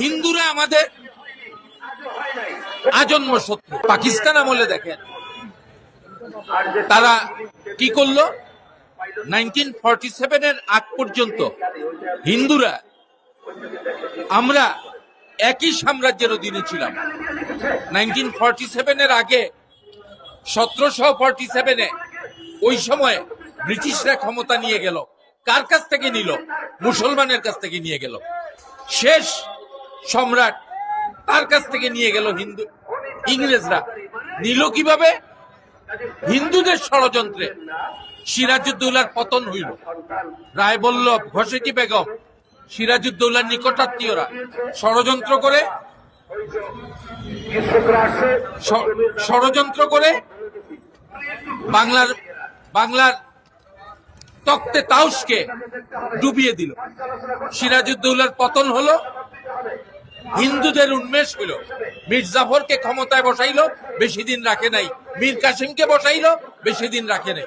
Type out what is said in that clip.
হিন্দুরা আমাদের আজন্ম শত্রু। পাকিস্তান আমলে দেখেন। তারা কি করল? নাইনটিন ফর্টি সেভেনের আগ পর্যন্ত হিন্দুরা, আমরা একই সাম্রাজ্যের অধীনে ছিলাম। নাইনটিন ফর্টি সেভেনের আগে সতেরোশো ফর্টি সেভেনে ওই সময় ব্রিটিশরা ক্ষমতা নিয়ে গেল। কার কাছ থেকে নিল? মুসলমানের কাছ থেকে নিয়ে গেল। শেষ সম্রাট, তার কাছ থেকে নিয়ে গেল হিন্দু, ইংরেজরা। নিল কীভাবে? হিন্দুদের ষড়যন্ত্রে। সিরাজউদ্দৌলার পতন হইল। রায় রায়বল্লভ ঘসেটি বেগম, সিরাজউদ্দৌলার নিকটাত্মীয়রা ষড়যন্ত্র করে ষড়যন্ত্র করে বাংলার বাংলার তক্তে তাউসকে ডুবিয়ে দিল। সিরাজউদ্দৌলার পতন হলো হিন্দুদের উন্মেষ হইল। মীর ক্ষমতায় বসাইল, বেশি দিন রাখে নাই। মীর কাসিমকে বসাইলো, বেশি দিন রাখে নাই।